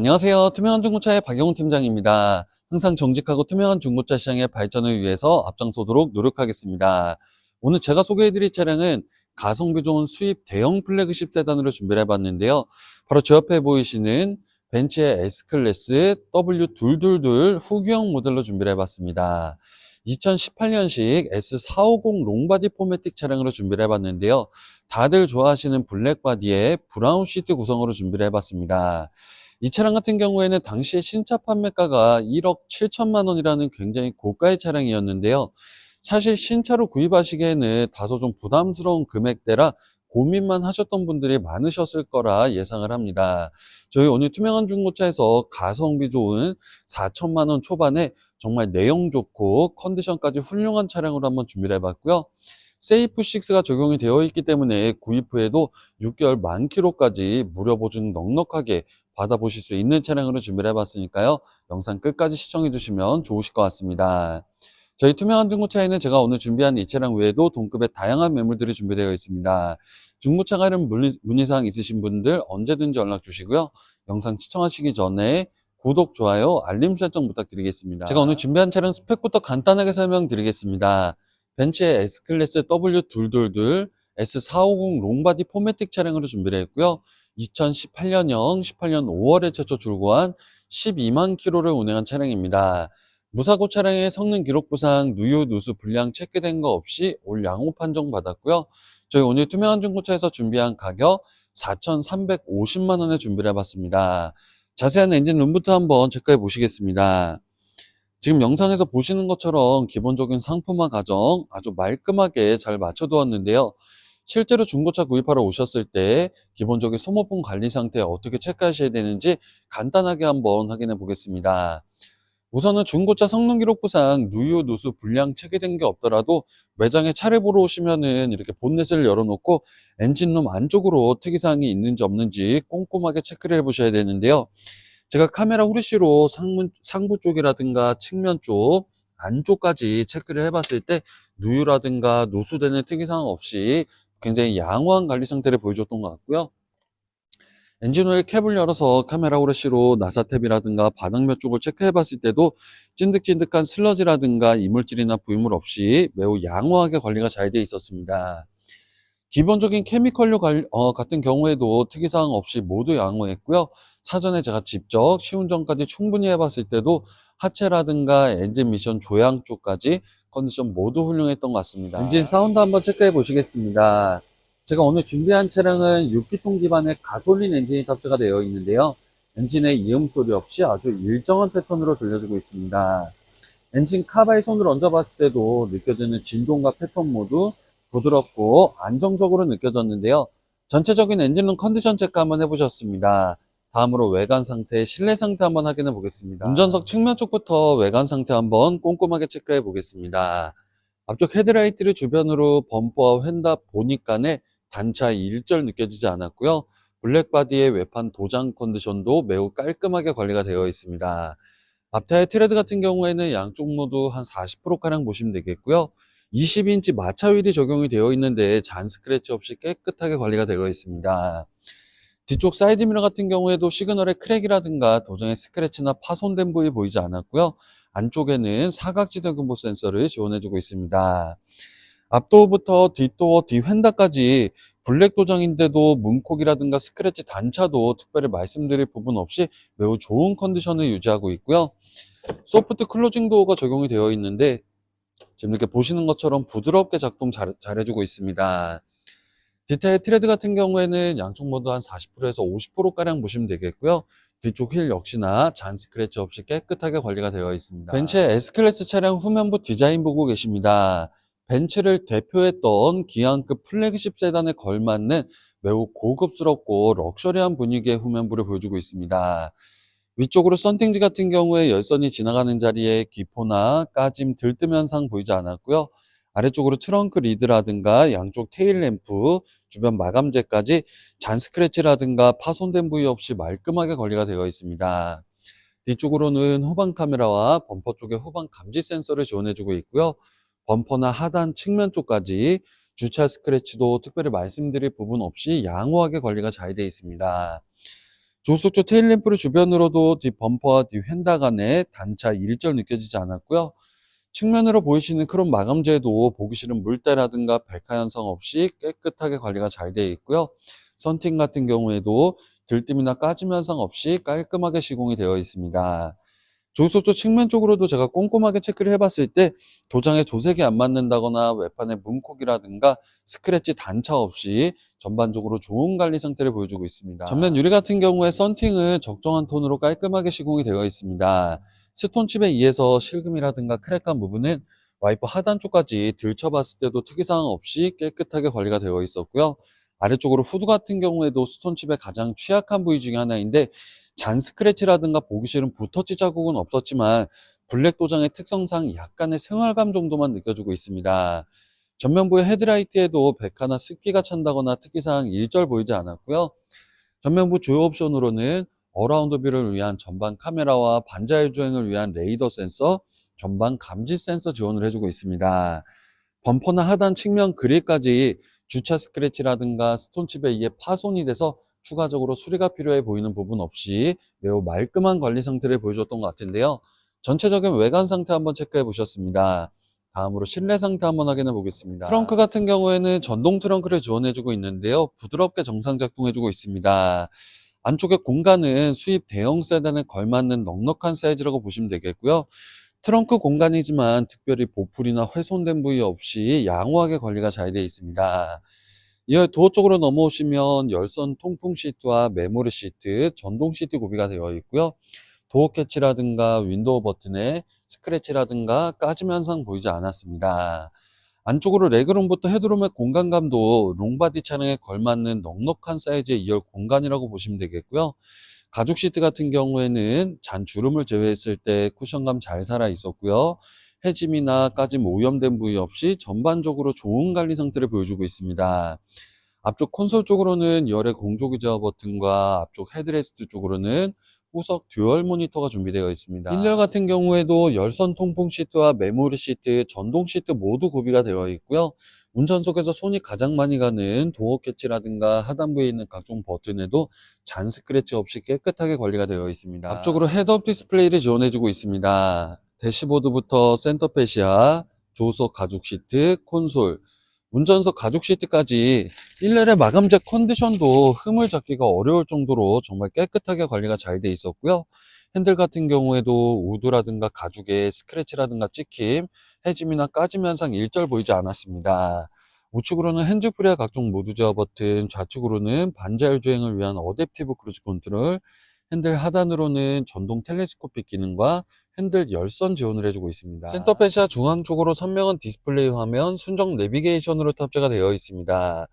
안녕하세요. 투명한 중고차의 박영훈 팀장입니다. 항상 정직하고 투명한 중고차 시장의 발전을 위해서 앞장서도록 노력하겠습니다. 오늘 제가 소개해드릴 차량은 가성비 좋은 수입 대형 플래그십 세단으로 준비를 해봤는데요. 바로 제 옆에 보이시는 벤츠의 S클래스 W222 후기형 모델로 준비를 해봤습니다. 2018년식 S450 롱바디 포매틱 차량으로 준비를 해봤는데요. 다들 좋아하시는 블랙바디에 브라운 시트 구성으로 준비를 해봤습니다. 이 차량 같은 경우에는 당시에 신차 판매가가 1억 7천만 원이라는 굉장히 고가의 차량이었는데요. 사실 신차로 구입하시기에는 다소 좀 부담스러운 금액대라 고민만 하셨던 분들이 많으셨을 거라 예상을 합니다. 저희 오늘 투명한 중고차에서 가성비 좋은 4천만 원 초반에 정말 내용 좋고 컨디션까지 훌륭한 차량으로 한번 준비를 해봤고요. 세이프6가 적용이 되어 있기 때문에 구입 후에도 6개월 만 킬로까지 무료 보증 넉넉하게 받아보실 수 있는 차량으로 준비를 해봤으니까요. 영상 끝까지 시청해 주시면 좋으실 것 같습니다. 저희 투명한 중고차에는 제가 오늘 준비한 이 차량 외에도 동급의 다양한 매물들이 준비되어 있습니다. 중고차 관련 문의, 문의사항 있으신 분들 언제든지 연락 주시고요. 영상 시청하시기 전에 구독, 좋아요, 알림 설정 부탁드리겠습니다. 제가 오늘 준비한 차량 스펙부터 간단하게 설명드리겠습니다. 벤츠의 S클래스 W222 S450 롱바디 포매틱 차량으로 준비를 했고요. 2018년형 18년 5월에 최초 출고한 12만 킬로를 운행한 차량입니다. 무사고 차량의 성능 기록 부상 누유, 누수, 불량 체크된 거 없이 올 양호 판정 받았고요. 저희 오늘 투명한 중고차에서 준비한 가격 4,350만 원에 준비를 해봤습니다. 자세한 엔진 룸부터 한번 체크해 보시겠습니다. 지금 영상에서 보시는 것처럼 기본적인 상품화 과정 아주 말끔하게 잘 맞춰두었는데요. 실제로 중고차 구입하러 오셨을 때 기본적인 소모품 관리 상태 어떻게 체크하셔야 되는지 간단하게 한번 확인해 보겠습니다. 우선은 중고차 성능 기록부상 누유, 누수, 불량 체계된 게 없더라도 매장에 차를 보러 오시면은 이렇게 본넷을 열어놓고 엔진룸 안쪽으로 특이사항이 있는지 없는지 꼼꼼하게 체크를 해보셔야 되는데요. 제가 카메라 후레쉬로 상문, 상부 쪽이라든가 측면 쪽, 안쪽까지 체크를 해봤을 때 누유라든가 누수되는 특이사항 없이 굉장히 양호한 관리 상태를 보여줬던 것 같고요. 엔진오일 캡을 열어서 카메라 후레쉬로 나사 탭이라든가 바닥면 쪽을 체크해 봤을 때도 찐득찐득한 슬러지라든가 이물질이나 부유물 없이 매우 양호하게 관리가 잘 되어 있었습니다. 기본적인 케미컬류 관- 어, 같은 경우에도 특이사항 없이 모두 양호했고요. 사전에 제가 직접 시운전까지 충분히 해봤을 때도 하체라든가 엔진 미션 조향 쪽까지 컨디션 모두 훌륭했던 것 같습니다. 엔진 사운드 한번 체크해 보시겠습니다. 제가 오늘 준비한 차량은 6기통 기반의 가솔린 엔진이 탑재가 되어 있는데요. 엔진의 이음 소리 없이 아주 일정한 패턴으로 들려주고 있습니다. 엔진 카바에 손을 얹어봤을 때도 느껴지는 진동과 패턴 모두 부드럽고 안정적으로 느껴졌는데요. 전체적인 엔진룸 컨디션 체크 한번 해보셨습니다. 다음으로 외관 상태, 실내 상태 한번 확인해 보겠습니다. 운전석 측면 쪽부터 외관 상태 한번 꼼꼼하게 체크해 보겠습니다. 앞쪽 헤드라이트를 주변으로 범퍼와 휀다 보니까에 단차 일절 느껴지지 않았고요. 블랙바디의 외판 도장 컨디션도 매우 깔끔하게 관리가 되어 있습니다. 앞타의 트레드 같은 경우에는 양쪽 모두 한 40%가량 보시면 되겠고요. 20인치 마차 휠이 적용이 되어 있는데 잔 스크래치 없이 깨끗하게 관리가 되어 있습니다. 뒤쪽 사이드 미러 같은 경우에도 시그널의 크랙이라든가 도장의 스크래치나 파손된 부위 보이지 않았고요. 안쪽에는 사각지대 금보 센서를 지원해주고 있습니다. 앞도어부터 뒷도어, 뒤휀다까지 블랙 도장인데도 문콕이라든가 스크래치 단차도 특별히 말씀드릴 부분 없이 매우 좋은 컨디션을 유지하고 있고요. 소프트 클로징 도어가 적용이 되어 있는데 지금 이렇게 보시는 것처럼 부드럽게 작동 잘, 잘해주고 있습니다. 디테일 트레드 같은 경우에는 양쪽 모두 한 40%에서 50%가량 보시면 되겠고요. 뒤쪽 휠 역시나 잔 스크래치 없이 깨끗하게 관리가 되어 있습니다. 벤츠의 S클래스 차량 후면부 디자인 보고 계십니다. 벤츠를 대표했던 기안급 플래그십 세단에 걸맞는 매우 고급스럽고 럭셔리한 분위기의 후면부를 보여주고 있습니다. 위쪽으로 썬팅지 같은 경우에 열선이 지나가는 자리에 기포나 까짐, 들뜸 현상 보이지 않았고요. 아래쪽으로 트렁크 리드라든가 양쪽 테일 램프, 주변 마감재까지 잔 스크래치라든가 파손된 부위 없이 말끔하게 관리가 되어 있습니다. 뒤쪽으로는 후방 카메라와 범퍼 쪽에 후방 감지 센서를 지원해주고 있고요. 범퍼나 하단 측면 쪽까지 주차 스크래치도 특별히 말씀드릴 부분 없이 양호하게 관리가 잘 되어 있습니다. 조수쪽 테일램프를 주변으로도 뒷 범퍼와 뒤 휀다 간에 단차 일절 느껴지지 않았고요. 측면으로 보이시는 크롬 마감재도 보기 싫은 물때라든가 백화 현상 없이 깨끗하게 관리가 잘 되어 있고요. 썬팅 같은 경우에도 들뜸이나 까짐 현상 없이 깔끔하게 시공이 되어 있습니다. 조수쪽 측면 쪽으로도 제가 꼼꼼하게 체크를 해봤을 때 도장에 조색이 안 맞는다거나 외판에 문콕이라든가 스크래치 단차 없이 전반적으로 좋은 관리 상태를 보여주고 있습니다. 전면 유리 같은 경우에 썬팅은 적정한 톤으로 깔끔하게 시공이 되어 있습니다. 스톤칩에 의해서 실금이라든가 크랙한 부분은 와이퍼 하단 쪽까지 들쳐봤을 때도 특이사항 없이 깨끗하게 관리가 되어 있었고요. 아래쪽으로 후드 같은 경우에도 스톤칩의 가장 취약한 부위 중에 하나인데 잔 스크래치라든가 보기 싫은 붓터치 자국은 없었지만 블랙 도장의 특성상 약간의 생활감 정도만 느껴지고 있습니다. 전면부의 헤드라이트에도 백화나 습기가 찬다거나 특이사항 일절 보이지 않았고요. 전면부 주요 옵션으로는 어라운드 뷰를 위한 전방 카메라와 반자율 주행을 위한 레이더 센서, 전방 감지 센서 지원을 해주고 있습니다. 범퍼나 하단 측면 그릴까지 주차 스크래치라든가 스톤칩에 의해 파손이 돼서 추가적으로 수리가 필요해 보이는 부분 없이 매우 말끔한 관리 상태를 보여줬던 것 같은데요. 전체적인 외관 상태 한번 체크해 보셨습니다. 다음으로 실내 상태 한번 확인해 보겠습니다. 트렁크 같은 경우에는 전동 트렁크를 지원해주고 있는데요. 부드럽게 정상 작동해주고 있습니다. 안쪽의 공간은 수입 대형 세단에 걸맞는 넉넉한 사이즈라고 보시면 되겠고요. 트렁크 공간이지만 특별히 보풀이나 훼손된 부위 없이 양호하게 관리가 잘 되어 있습니다. 이어 도어 쪽으로 넘어오시면 열선 통풍 시트와 메모리 시트, 전동 시트 구비가 되어 있고요. 도어 캐치라든가 윈도우 버튼에 스크래치라든가 까짐 현상 보이지 않았습니다. 안쪽으로 레그룸부터 헤드룸의 공간감도 롱바디 차량에 걸맞는 넉넉한 사이즈의 2열 공간이라고 보시면 되겠고요. 가죽 시트 같은 경우에는 잔 주름을 제외했을 때 쿠션감 잘 살아 있었고요. 해짐이나 까짐 오염된 부위 없이 전반적으로 좋은 관리 상태를 보여주고 있습니다. 앞쪽 콘솔 쪽으로는 열의 공조기 제어 버튼과 앞쪽 헤드레스트 쪽으로는 후석 듀얼 모니터가 준비되어 있습니다. 1열 같은 경우에도 열선 통풍 시트와 메모리 시트, 전동 시트 모두 구비가 되어 있고요. 운전석에서 손이 가장 많이 가는 도어 캐치라든가 하단부에 있는 각종 버튼에도 잔 스크래치 없이 깨끗하게 관리가 되어 있습니다. 앞쪽으로 헤드업 디스플레이를 지원해주고 있습니다. 대시보드부터 센터페시아, 조석 가죽 시트, 콘솔, 운전석 가죽 시트까지 1열의 마감재 컨디션도 흠을 잡기가 어려울 정도로 정말 깨끗하게 관리가 잘 돼 있었고요. 핸들 같은 경우에도 우드라든가 가죽에 스크래치라든가 찍힘, 해짐이나 까짐 현상 일절 보이지 않았습니다. 우측으로는 핸즈프리와 각종 모드 제어 버튼, 좌측으로는 반자율 주행을 위한 어댑티브 크루즈 컨트롤, 핸들 하단으로는 전동 텔레스코픽 기능과 핸들 열선 지원을 해주고 있습니다. 센터페시아 중앙 쪽으로 선명한 디스플레이 화면, 순정 내비게이션으로 탑재가 되어 있습니다.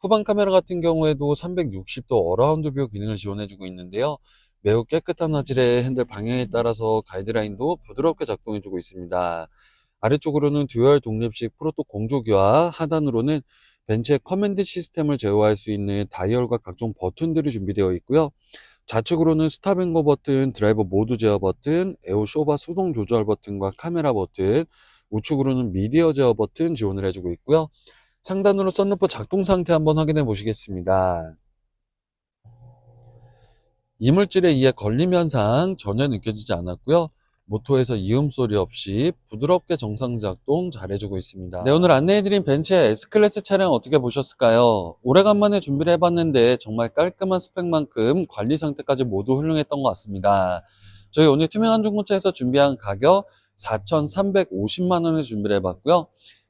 후방 카메라 같은 경우에도 360도 어라운드 뷰 기능을 지원해주고 있는데요. 매우 깨끗한 화질의 핸들 방향에 따라서 가이드라인도 부드럽게 작동해주고 있습니다. 아래쪽으로는 듀얼 독립식 프로토 공조기와 하단으로는 벤츠의 커맨드 시스템을 제어할 수 있는 다이얼과 각종 버튼들이 준비되어 있고요. 좌측으로는 스탑앤고 버튼, 드라이버 모드 제어 버튼, 에어 쇼바 수동 조절 버튼과 카메라 버튼, 우측으로는 미디어 제어 버튼 지원을 해주고 있고요. 상단으로 썬루프 작동 상태 한번 확인해 보시겠습니다. 이물질에 의해 걸림 현상 전혀 느껴지지 않았고요. 모토에서 이음 소리 없이 부드럽게 정상 작동 잘해주고 있습니다. 네, 오늘 안내해드린 벤츠의 S클래스 차량 어떻게 보셨을까요? 오래간만에 준비를 해봤는데 정말 깔끔한 스펙만큼 관리 상태까지 모두 훌륭했던 것 같습니다. 저희 오늘 투명한 중고차에서 준비한 가격 4,350만 원에 준비를 해봤고요.